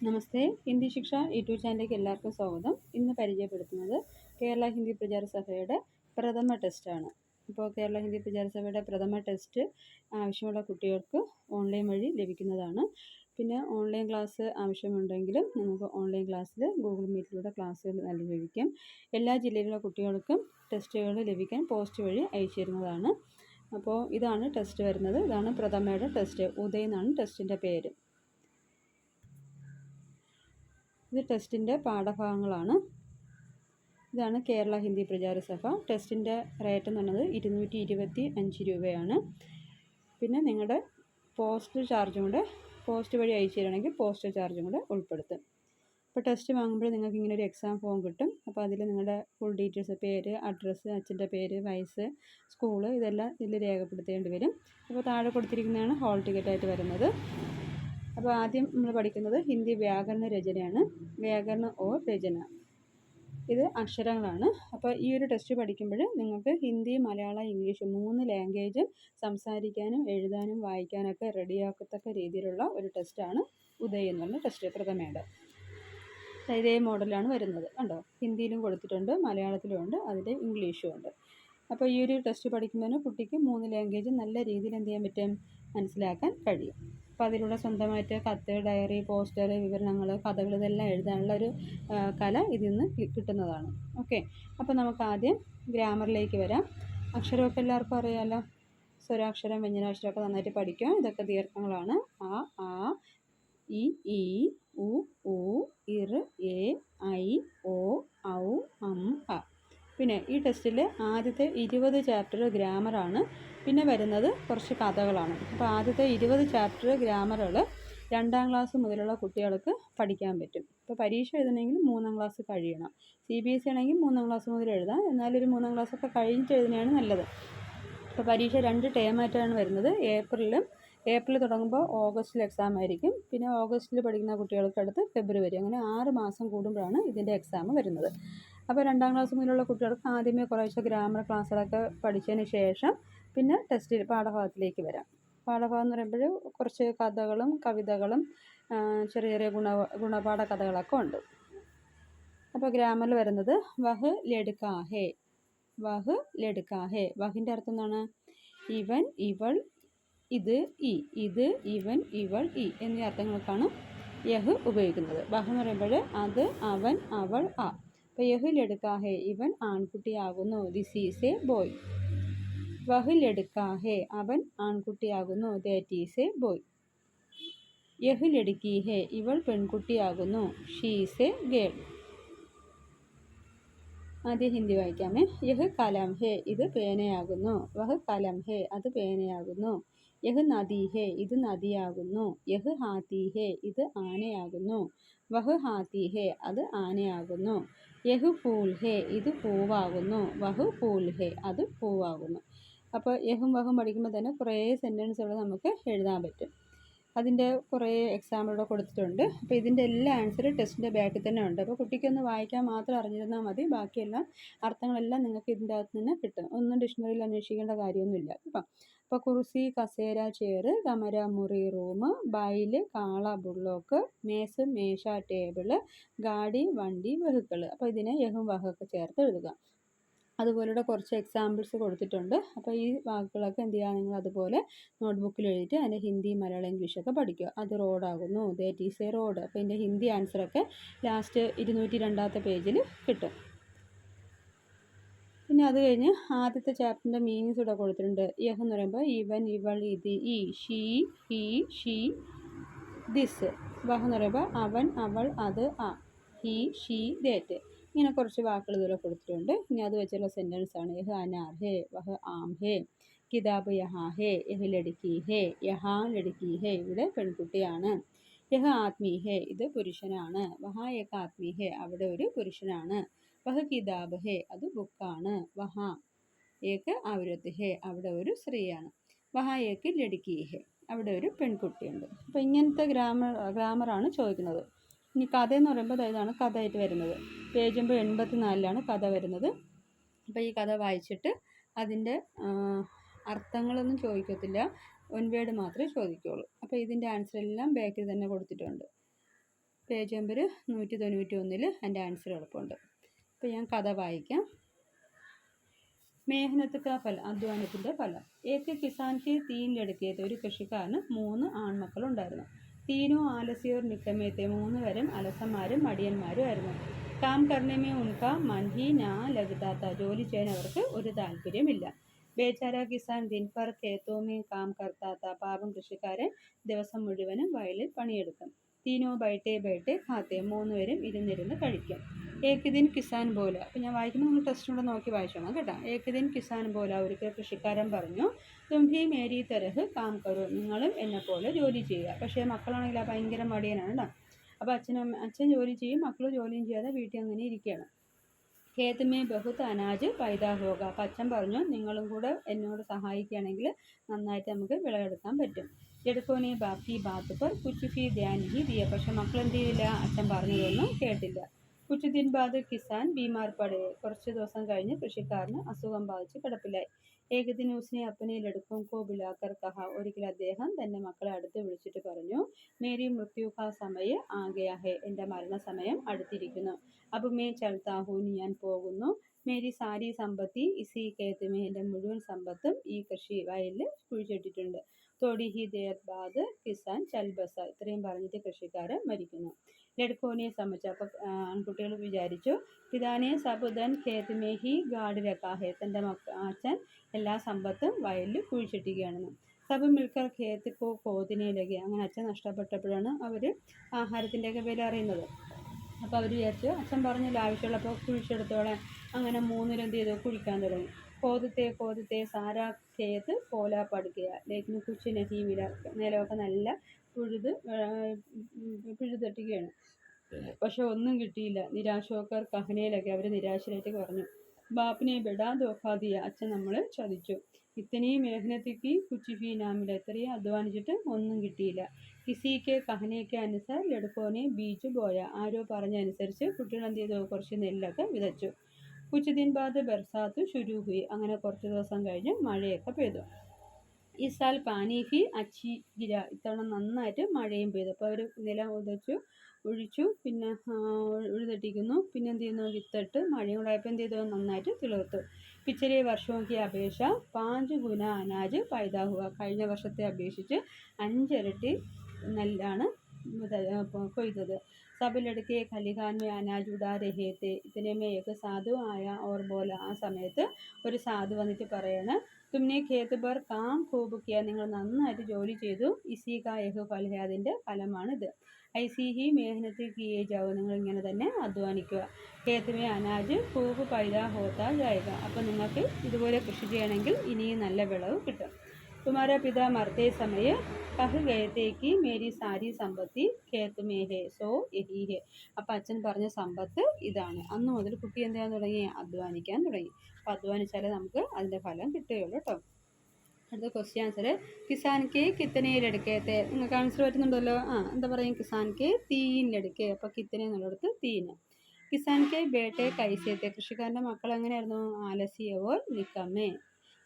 നമസ്തേ. ഹിന്ദി ശിക്ഷ യൂട്യൂബ് ചാനലിലേക്ക് എല്ലാവർക്കും സ്വാഗതം. ഇന്ന് പരിചയപ്പെടുത്തുന്നത് കേരള ഹിന്ദി പ്രചാര സഭയുടെ പ്രഥമ ടെസ്റ്റാണ് ഇപ്പോൾ കേരള ഹിന്ദി പ്രചാര സഭയുടെ പ്രഥമ ടെസ്റ്റ് ആവശ്യമുള്ള കുട്ടികൾക്ക് ഓൺലൈൻ വഴി ലഭിക്കുന്നതാണ്. പിന്നെ ഓൺലൈൻ ക്ലാസ് ആവശ്യമുണ്ടെങ്കിലും നിങ്ങൾക്ക് ഓൺലൈൻ ക്ലാസ്സിൽ ഗൂഗിൾ മീറ്റിലൂടെ ക്ലാസ്സുകൾ നൽകി ലഭിക്കും. എല്ലാ ജില്ലയിലുള്ള കുട്ടികൾക്കും ടെസ്റ്റുകൾ ലഭിക്കാൻ പോസ്റ്റ് വഴി അയച്ചിരുന്നതാണ്. അപ്പോൾ ഇതാണ് ടെസ്റ്റ് വരുന്നത്. ഇതാണ് പ്രഥമയുടെ ടെസ്റ്റ് ഉദയ് എന്നാണ് ടെസ്റ്റിന്റെ പേര്. ഇത് ടെസ്റ്റിന്റെ പാഠഭാഗങ്ങളാണ്. ഇതാണ് കേരള ഹിന്ദി പ്രചാരസഭ ടെസ്റ്റിന്റെ റേറ്റ് എന്ന് പറയുന്നത് ഇരുന്നൂറ്റി ഇരുപത്തി അഞ്ച് രൂപയാണ്. പിന്നെ നിങ്ങളുടെ പോസ്റ്റ് ചാർജും കൂടെ പോസ്റ്റ് വഴി അയച്ചു തരണമെങ്കിൽ പോസ്റ്റ് ചാർജും കൂടെ ഉൾപ്പെടുത്തും. അപ്പോൾ ടെസ്റ്റ് വാങ്ങുമ്പോൾ നിങ്ങൾക്ക് ഇങ്ങനെ ഒരു എക്സാം ഫോം കിട്ടും. അപ്പോൾ അതിൽ നിങ്ങളുടെ ഫുൾ ഡീറ്റെയിൽസ് പേര് അഡ്രസ്സ് അച്ഛന്റെ പേര് വയസ്സ് സ്കൂൾ ഇതെല്ലാം ഇതിൽ രേഖപ്പെടുത്തേണ്ടി വരും. അപ്പോൾ താഴെ കൊടുത്തിരിക്കുന്നതാണ് ഹോൾ ടിക്കറ്റായിട്ട് വരുന്നത്. അപ്പോൾ ആദ്യം നമ്മൾ പഠിക്കുന്നത് ഹിന്ദി വ്യാകരണ രചനയാണ്. വ്യാകരണ ഓർ രചന. ഇത് അക്ഷരങ്ങളാണ്. അപ്പോൾ ഈ ഒരു ടെസ്റ്റ് പഠിക്കുമ്പോൾ നിങ്ങൾക്ക് ഹിന്ദി മലയാളം ഇംഗ്ലീഷ് മൂന്ന് ലാംഗ്വേജും സംസാരിക്കാനും എഴുതാനും വായിക്കാനൊക്കെ റെഡിയാക്കത്തക്ക രീതിയിലുള്ള ഒരു ടെസ്റ്റാണ് ഉദയ് എന്ന് പറഞ്ഞ ടെസ്റ്റ് പ്രഥമയുടെ ഇതേ മോഡലാണ് വരുന്നത്. കണ്ടോ? ഹിന്ദിയിലും കൊടുത്തിട്ടുണ്ട് മലയാളത്തിലും ഉണ്ട് അതിന്റെ ഇംഗ്ലീഷും ഉണ്ട്. അപ്പോൾ ഈ ഒരു ടെസ്റ്റ് പഠിക്കുന്നതിന് കുട്ടിക്ക് മൂന്ന് ലാംഗ്വേജ് നല്ല രീതിയിൽ എന്ത് ചെയ്യാൻ പറ്റും? മനസ്സിലാക്കാൻ കഴിയും. അപ്പോൾ അതിലൂടെ സ്വന്തമായിട്ട് കത്ത് ഡയറി പോസ്റ്റർ വിവരണങ്ങൾ കഥകൾ ഇതെല്ലാം എഴുതാനുള്ള ഒരു കല ഇതിൽ നിന്ന് കിട്ടുന്നതാണ്. ഓക്കെ. അപ്പോൾ നമുക്ക് ആദ്യം ഗ്രാമറിലേക്ക് വരാം. അക്ഷരമൊക്കെ എല്ലാവർക്കും അറിയാമല്ലോ സ്വരാക്ഷരം വ്യഞ്ജനാക്ഷരമൊക്കെ നന്നായിട്ട് പഠിക്കുക. ഇതൊക്കെ ദീർഘങ്ങളാണ്. ആ ആ ഇ ഈ ഉ ഊ ഇർ എ ഐ ഒ ഔ അ പിന്നെ ഈ ടെസ്റ്റിൽ ആദ്യത്തെ ഇരുപത് ചാപ്റ്റർ ഗ്രാമറാണ് പിന്നെ വരുന്നത് കുറച്ച് കഥകളാണ്. അപ്പോൾ ആദ്യത്തെ ഇരുപത് ചാപ്റ്റർ ഗ്രാമറുകൾ രണ്ടാം ക്ലാസ് മുതലുള്ള കുട്ടികൾക്ക് പഠിക്കാൻ പറ്റും. ഇപ്പോൾ പരീക്ഷ എഴുതണമെങ്കിൽ മൂന്നാം ക്ലാസ് കഴിയണം. സി ബി എസ് സി ആണെങ്കിൽ മൂന്നാം ക്ലാസ് മുതൽ എഴുതാം. എന്നാലൊരു മൂന്നാം ക്ലാസ്സൊക്കെ കഴിഞ്ഞിട്ട് എഴുതുന്നതാണ് നല്ലത്. ഇപ്പോൾ പരീക്ഷ രണ്ട് ടേമായിട്ടാണ് വരുന്നത്. ഏപ്രിലും ഏപ്രിൽ തുടങ്ങുമ്പോൾ ഓഗസ്റ്റിൽ എക്സാം ആയിരിക്കും. പിന്നെ ഓഗസ്റ്റിൽ പഠിക്കുന്ന കുട്ടികൾക്ക് അടുത്ത് ഫെബ്രുവരി അങ്ങനെ ആറ് മാസം കൂടുമ്പോഴാണ് ഇതിന്റെ എക്സാം വരുന്നത്. അപ്പോൾ രണ്ടാം ക്ലാസ് മുതലുള്ള കുട്ടികൾക്ക് ആദ്യമേ കുറേശ്ശെ ഗ്രാമർ ക്ലാസ്സുകളൊക്കെ പഠിച്ചതിന് ശേഷം പിന്നെ ടെസ്റ്റ് പാഠഭാഗത്തിലേക്ക് വരാം. പാഠഭാഗം എന്ന് പറയുമ്പോൾ കുറച്ച് കഥകളും കവിതകളും ചെറിയ ചെറിയ ഗുണ ഗുണപാഠ കഥകളൊക്കെ ഉണ്ട്. അപ്പോൾ ഗ്രാമറിൽ വരുന്നത് വഹ് ലെടുക്കാഹേ വഹ് ലെടുക്കാഹേ വഹിന്റെ അർത്ഥം എന്താണ്? ഇവൻ ഇവൾ ഇത് ഈ ഇത് ഇവൻ ഇവൾ ഈ എന്നീ അർത്ഥങ്ങൾക്കാണ് യഹ് ഉപയോഗിക്കുന്നത്. ബഹ് എന്ന് പറയുമ്പോൾ അത് അവൻ അവൾ ആ. അപ്പോൾ യഹു ലഡ്കാ ഹേ ഇവൻ ആൺകുട്ടിയാകുന്നു. ദിസ് ഈസ് എ ബോയ് വഹ് ലഡ്കാ ഹേ അവൻ ആൺകുട്ടിയാകുന്നു. ദാറ്റ് ഈസ് എ ബോയ് യഹു ലഡ്കി ഹേ ഇവൾ പെൺകുട്ടിയാകുന്നു. ഷീസ് എ ഗേൾ ആദ്യം ഹിന്ദി വായിക്കാമേ. യഹ് കലം ഹേ ഇത് പേനയാകുന്നു. വഹ് കലം ഹേ അത് പേനയാകുന്നു. യഹ് നദി ഹേ ഇത് നദിയാകുന്നു. യഹ് ഹാത്തി ഹേ ഇത് ആനയാകുന്നു. വഹ് ഹാത്തി ഹേ അത് ആനയാകുന്നു. യഹ് ഫൂൽ ഹേ ഇത് പൂവാകുന്നു. വഹ് ഫൂൽ ഹേ അത് പൂവാകുന്നു. അപ്പോൾ യഹും വഹും പഠിക്കുമ്പോൾ തന്നെ കുറേ സെന്റൻസുകൾ നമുക്ക് എഴുതാൻ പറ്റും. അതിന്റെ കുറേ എക്സാം ഇവിടെ കൊടുത്തിട്ടുണ്ട്. അപ്പോൾ ഇതിന്റെ എല്ലാ ആൻസറും ടെസ്റ്റിന്റെ ബാക്കിൽ തന്നെ ഉണ്ട്. അപ്പോൾ കുട്ടിക്കൊന്ന് വായിക്കാൻ മാത്രം അറിഞ്ഞിരുന്നാൽ മതി. ബാക്കിയെല്ലാം അർത്ഥങ്ങളെല്ലാം നിങ്ങൾക്ക് ഇതിന്റെ അകത്ത് നിന്ന് കിട്ടും. ഒന്നും ഡിക്ഷണറിയിൽ അന്വേഷിക്കേണ്ട കാര്യമൊന്നുമില്ല. കേട്ടോ. അപ്പോൾ കുർസി കസേര ചെയർ കമര മുറി റൂം ബൈൽ കാള ബുള്ളോക്ക് മേസ് മേശ ടേബിൾ ഗാഡി വണ്ടി വെഹിക്കിൾ അപ്പോൾ ഇതിനെ യഹും വഹൊക്കെ ചേർത്ത് എഴുതുക. അതുപോലുള്ള കുറച്ച് എക്സാമ്പിൾസ് കൊടുത്തിട്ടുണ്ട്. അപ്പോൾ ഈ വാക്കുകളൊക്കെ എന്ത് ചെയ്യുക? നിങ്ങൾ അതുപോലെ നോട്ട്ബുക്കിൽ എഴുതിയിട്ട് അതിന്റെ ഹിന്ദി മലയാളം ഇംഗ്ലീഷ് ഒക്കെ പഠിക്കുക. അത് റോഡാകുന്നു ദാറ്റ് ഈസ് എ റോഡ് അപ്പോൾ ഇതിന്റെ ഹിന്ദി ആൻസറൊക്കെ ലാസ്റ്റ് ഇരുന്നൂറ്റി രണ്ടാമത്തെ പേജിൽ കിട്ടും. പിന്നെ അത് കഴിഞ്ഞ് ആദ്യത്തെ ചാപ്റ്ററിന്റെ മീനിങ്സ് ഇവിടെ കൊടുത്തിട്ടുണ്ട്. യഹ് എന്ന് പറയുമ്പോൾ ഇവൻ ഇവൾ ഇത് ഈ ഷീ ഹി ഷീ ദിസ്. വഹ് എന്ന് പറയുമ്പോൾ അവൻ അവൾ അത് ആ ഹി ഷീ ദേറ്റ്. ഇങ്ങനെ കുറച്ച് വാക്കുകൾ ഇതുവരെ കൊടുത്തിട്ടുണ്ട്. ഇനി അത് വെച്ചുള്ള സെന്റൻസ് ആണ്. യഹ് അനാർ ഹേ വഹ് ആം ഹേ കിതാബ് യഹാ ഹേ യഹ് ലടുക്കി ഹേ യഹാ ലടുക്കി ഹേ ഇവിടെ പെൺകുട്ടിയാണ്. യഹ് ആത്മീ ഹേ ഇത് പുരുഷനാണ്. വഹാ യഹ് ആത്മീ ഹേ അവിടെ ഒരു പുരുഷനാണ്. വഹ് കിതാബ് ഹേ അത് ബുക്കാണ്. വഹാ ഏക്ക് ആവരത്ത് ഹേ അവിടെ ഒരു സ്ത്രീയാണ്. വഹാ ഏക്ക് ലടുക്കി ഹേ അവിടെ ഒരു പെൺകുട്ടിയുണ്ട്. അപ്പോൾ ഇങ്ങനത്തെ ഗ്രാമർ ഗ്രാമറാണ് ചോദിക്കുന്നത്. ഇനി കഥ എന്ന് പറയുമ്പോൾ ഇതാണ് കഥയായിട്ട് വരുന്നത്. പേജ് നമ്പർ എൺപത്തി നാലിലാണ് കഥ വരുന്നത്. അപ്പോൾ ഈ കഥ വായിച്ചിട്ട് അതിന്റെ അർത്ഥങ്ങളൊന്നും ചോദിക്കത്തില്ല. ഒൻവേഡ് മാത്രമേ ചോദിക്കുകയുള്ളൂ അപ്പോൾ ഇതിന്റെ ആൻസർ എല്ലാം ബാക്കിൽ തന്നെ കൊടുത്തിട്ടുണ്ട്. പേജ് നമ്പർ നൂറ്റി തൊണ്ണൂറ്റി ഒന്നിൽ എന്റെ ആൻസർ എളുപ്പമുണ്ട്. അപ്പോൾ ഞാൻ കഥ വായിക്കാം. മേഹനത്ത് കാ ഫലം അധ്വാനത്തിന്റെ ഫലം. ഏക്ക് കിസാൻ കെ തീൻ ലടുക്കിയത് ഒരു കൃഷിക്കാരന് മൂന്ന് ആൺമക്കളുണ്ടായിരുന്നു. തീനോ ആലസിയോർ നിക്കമേത്തെ മൂന്ന് പേരും അലസന്മാരും മടിയന്മാരും ആയിരുന്നു. കാം കർണമേ ഉൻക മൻഹി നാ ലഗതാത്ത ജോലി ചെയ്യാൻ അവർക്ക് ഒരു താല്പര്യമില്ല ബേച്ചാര കിസാൻ ദിൻപർ കേത്തോമേ കാം കർത്താത്ത പാപം കൃഷിക്കാരൻ ദിവസം മുഴുവനും വയലിൽ പണിയെടുക്കും. തീനോ ബൈട്ടെ ബൈട്ടെ ഖാത്തെ മൂന്നുപേരും ഇരുന്നിരുന്ന് കഴിക്കും. ഏക് ദിൻ കിസാൻ പോല അപ്പം ഞാൻ വായിക്കുമ്പോൾ നിങ്ങൾ ടെസ്റ്റ് കൂടെ നോക്കി വായിച്ചോണം കേട്ടോ. ഏകദിൻ കിസാൻ പോല ഒരിക്കൽ കൃഷിക്കാരൻ പറഞ്ഞു. തുംഭി മേരി തരഹ് കാം കറു നിങ്ങളും എന്നെ പോലെ ജോലി ചെയ്യുക. പക്ഷേ മക്കളാണെങ്കിൽ ആ ഭയങ്കര മടിയനാണ് കേട്ടോ. അപ്പോൾ അച്ഛനും അച്ഛൻ ജോലി ചെയ്യും മക്കൾ ജോലിയും ചെയ്യാതെ വീട്ടിൽ അങ്ങനെ ഇരിക്കുകയാണ്. ഖേത്തുമേ ബഹുത്ത് അനാജ് പൈതാ ഹോക അപ്പം അച്ഛൻ പറഞ്ഞു നിങ്ങളും കൂടെ എന്നോട് സഹായിക്കുകയാണെങ്കിൽ നന്നായിട്ട് നമുക്ക് വിളവെടുക്കാൻ പറ്റും. എടുക്കോനെ ബാക്കി ബാത്ത് പർ കുച്ച് ഫീ ധ്യാൻ ഹി ദിയ. പക്ഷെ മക്കൾ എന്ത് ചെയ്തില്ല അച്ഛൻ പറഞ്ഞതൊന്നും കേട്ടില്ല. കുച്ച് ദിൻ ബാദ് കിസാൻ ബീമാർ പടേ കുറച്ച് ദിവസം കഴിഞ്ഞ് കൃഷിക്കാരന് അസുഖം ബാധിച്ച് കിടപ്പിലായി. ഏകദിൻ ഉസ്നെ അപ്പനയിലെടുക്കും കോ ബുലാക്കർ കഹ. ഒരിക്കൽ അദ്ദേഹം തന്റെ മക്കളെ അടുത്ത് വിളിച്ചിട്ട് പറഞ്ഞു മേരി മൃത്യുഹ സമയ ആകെയാ ഹെ. എന്റെ മരണസമയം അടുത്തിരിക്കുന്നു. അപ്പം മേ ചൽത്താഹൂന് ഞാൻ പോകുന്നു. മേരി സാരി സമ്പത്തി ഇസി കേത്തുമേ എന്റെ മുഴുവൻ സമ്പത്തും ഈ കൃഷി വയലിൽ കുഴിച്ചിട്ടിട്ടുണ്ട്. തോടി ഹി ദേർ ബാദ് കിസാൻ ചൽബസ ഇത്രയും പറഞ്ഞിട്ട് കൃഷിക്കാരൻ മരിക്കുന്നു. ലഡ്കോനിയെ സംബന്ധിച്ച് അപ്പോൾ ആൺകുട്ടികൾ വിചാരിച്ചു പിതാനെ സബുദൻ ഖേത്ത് മേ ഹി ഗാഡ് രക്കാഹെ തന്റെ മക്ക അച്ഛൻ എല്ലാ സമ്പത്തും വയലിൽ കുഴിച്ചിട്ടിരിക്കുകയാണെന്ന് സബ് മിൽക്കർ ഖേത്തിക്കോ കോതിനയിലേക്ക് അങ്ങനെ അച്ഛൻ നഷ്ടപ്പെട്ടപ്പോഴാണ് അവർ ആഹാരത്തിന്റെയൊക്കെ വില അറിയുന്നത്. അപ്പോൾ അവർ വിചാരിച്ചു അച്ഛൻ പറഞ്ഞില്ല ആവശ്യമുള്ളപ്പോൾ കുഴിച്ചെടുത്തോളാം. അങ്ങനെ മൂന്നിലെന്ത് ചെയ്തു കുഴിക്കാൻ തുടങ്ങി. കോതത്തെ കോതത്തെ സാരാ പോല പടുക്കുക ലേഖന കുച്ച് നഹി മില നിലമൊക്കെ നല്ല പുഴുത് പിഴുതട്ടുകയാണ് പക്ഷെ ഒന്നും കിട്ടിയില്ല. നിരാശോക്കർ കഹനയിലൊക്കെ അവർ നിരാശരായിട്ട് പറഞ്ഞു ബാപ്പിനെ ബെടാ ദോഖാദിയ അച്ഛൻ നമ്മൾ ചതിച്ചു. ഇത്തനെയും മേഹനത്തിക്ക് കുച്ചിഫി നാമില്ല. ഇത്രയും അധ്വാനിച്ചിട്ട് ഒന്നും കിട്ടിയില്ല. കിസിക്ക് കഹനയ്ക്ക് അനുസരിച്ച് ലടുക്കോനെ ബീച്ച് പോയ. ആരോ പറഞ്ഞ അനുസരിച്ച് കുട്ടികൾ എന്ത് ചെയ്തു? കുറച്ച് നെല്ലൊക്കെ വിതച്ചു. കുച്ച് ദിൻ ബാദ് ബർസാത്ത് ഷുരൂഹി. അങ്ങനെ കുറച്ച് ദിവസം കഴിഞ്ഞ് മഴയൊക്കെ പെയ്തു. ഈ സാൽ പാനീഹി അച്ചി ഗിര ഇത്തവണ നന്നായിട്ട് മഴയും പെയ്തു. അപ്പോൾ അവർ നില ഉതച്ചു ഒഴിച്ചു പിന്നെ ഉഴുതെട്ടിക്കുന്നു. പിന്നെ എന്ത് ചെയ്യുന്നു? വിത്തിട്ട് മഴയും കൂടായപ്പോൾ എന്ത് ചെയ്തു? നന്നായിട്ട് തിളർത്തു. പിച്ചരെ വർഷവും കി അപേക്ഷ പാഞ്ച് ഗുണ അനാജ് പൈതാവുക കഴിഞ്ഞ വർഷത്തെ അപേക്ഷിച്ച് അഞ്ചിരട്ടി നെല്ലാണ് കൊയ്തത്. सब लड़के खलिहान में अनाज उड़ा रहे थे इतने में एक साधु आया और बोला ആ സമയത്ത് ഒരു സാധു വന്നിട്ട് പറയാണ് തുമ്നെ ഖേത്ത് പർ കാം ഖൂബ് കിയ നിങ്ങൾ നന്നായിട്ട് ജോലി ചെയ്തു ഇസി കാ യഹ് ഫൽ ഹെ അതിൻ്റെ ഫലമാണിത് ഐസി ഹി മേഹനത്ത് കിയേ ജാവോ നിങ്ങൾ ഇങ്ങനെ തന്നെ അധ്വാനിക്കുക ഖേത്ത് മേ അനാജ് ഖൂബ് പൈദാ ഹോത്താ ജായക അപ്പോൾ നിങ്ങൾക്ക് ഇതുപോലെ കൃഷി ചെയ്യണമെങ്കിൽ ഇനിയും നല്ല വിളവ് കിട്ടും तुम्हारा पिता मरते समय कह गए थे कि मेरी सारी സമ്പത്തി ഖേത്ത് മേ ഹേ സോ യഹി ഹേ അപ്പം അച്ഛൻ പറഞ്ഞ സമ്പത്ത് ഇതാണ് അന്ന് മുതൽ കുട്ടി എന്ത് ചെയ്യാൻ തുടങ്ങി അധ്വാനിക്കാൻ തുടങ്ങി അപ്പം അധ്വാനിച്ചാലേ നമുക്ക് അതിൻ്റെ ഫലം കിട്ടുകയുള്ളൂ കേട്ടോ അടുത്ത ക്വസ്റ്റ്യൻ ആൻസർ കിസാൻ കെ കിത്തനയിലെടുക്കത്തെ നിങ്ങൾക്ക് ആൻസർ പറ്റുന്നുണ്ടല്ലോ ആ എന്താ പറയുക കിസാൻ കെ തീനിലെടുക്കേ അപ്പോൾ കിത്തന എന്നുള്ളിടത്ത് തീന് കിസാൻ കെ ബേട്ടെ കൈസേത്തെ കൃഷിക്കാരൻ്റെ മക്കൾ എങ്ങനെയായിരുന്നു ആലസിയവോ നിക്കമ്മേ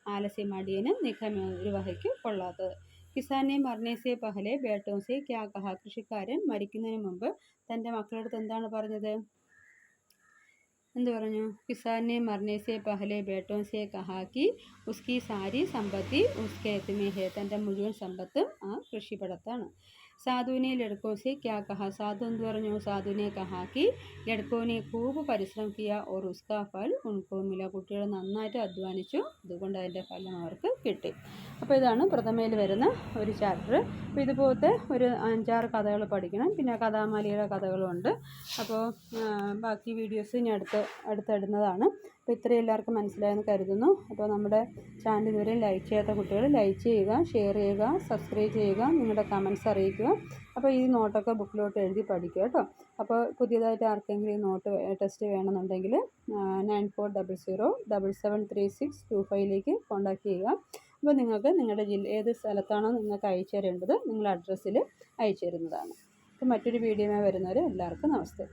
ആലസ്യം മടിയന് നിഖമ ഒരു വഹയ്ക്ക് കൊള്ളാത്തത്. കിസാനെ മർണേസെ പഹലെ ബേട്ടോസെ ക്യാകഹ കൃഷിക്കാരൻ മരിക്കുന്നതിന് മുമ്പ് തന്റെ മക്കളടുത്ത് എന്താണ് പറഞ്ഞത്? എന്ത് പറഞ്ഞു? കിസാനെ മർണേസെ പഹലെ ബേട്ടോസെ കഹാക്കി ഉസ്കി സാരി സമ്പത്തി ഉസ്കെ തന്റെ മുഴുവൻ സമ്പത്തും ആ കൃഷിപ്പടത്താണ് സാധുവിനെ ലഡ്കോസെ ക്യാ കഹ? സാധു എന്ന് പറഞ്ഞു? സാധുവിനെ കഹാക്കി ലഡ്കോനെ കൂബ് പരിശ്രമം കിയ ഓർ ഉസ്കാ ഫൽ ഉൺകോ മില. കുട്ടികൾ നന്നായിട്ട് അധ്വാനിച്ചു. അതുകൊണ്ട് അതിന്റെ ഫലം അവർക്ക് കിട്ടി. അപ്പോൾ ഇതാണ് പ്രഥമയിൽ വരുന്ന ഒരു ചാപ്റ്റർ അപ്പോൾ ഇതുപോലത്തെ ഒരു അഞ്ചാറ് കഥകൾ പഠിക്കണം. പിന്നെ കഥാമാലിയുടെ കഥകളുണ്ട് അപ്പോൾ ബാക്കി വീഡിയോസ് ഇനി അടുത്ത് അടുത്തിടുന്നതാണ്. അപ്പോൾ ഇത്രയും എല്ലാവർക്കും മനസ്സിലായെന്ന് കരുതുന്നു. അപ്പോൾ നമ്മുടെ ചാനൽ ഇതുവരെ ലൈക്ക് ചെയ്യാത്ത കുട്ടികൾ ലൈക്ക് ചെയ്യുക ഷെയർ ചെയ്യുക സബ്സ്ക്രൈബ് ചെയ്യുക നിങ്ങളുടെ കമൻസ് അറിയിക്കുക. അപ്പോൾ ഈ നോട്ടൊക്കെ ബുക്കിലോട്ട് എഴുതി പഠിക്കുക കേട്ടോ. അപ്പോൾ പുതിയതായിട്ട് ആർക്കെങ്കിലും ഈ നോട്ട് ടെസ്റ്റ് വേണമെന്നുണ്ടെങ്കിൽ nine four double zero double seven three six two ഫൈവിലേക്ക് contact ചെയ്യുക. അപ്പോൾ നിങ്ങൾക്ക് നിങ്ങളുടെ ജില്ല ഏത് സ്ഥലത്താണോ നിങ്ങൾക്ക് അയച്ചു തരേണ്ടത് നിങ്ങളുടെ അഡ്രസ്സിൽ അയച്ചു തരുന്നതാണ്. അപ്പോൾ മറ്റൊരു വീഡിയോ വരുന്നവരെ എല്ലാവർക്കും നമസ്തേ.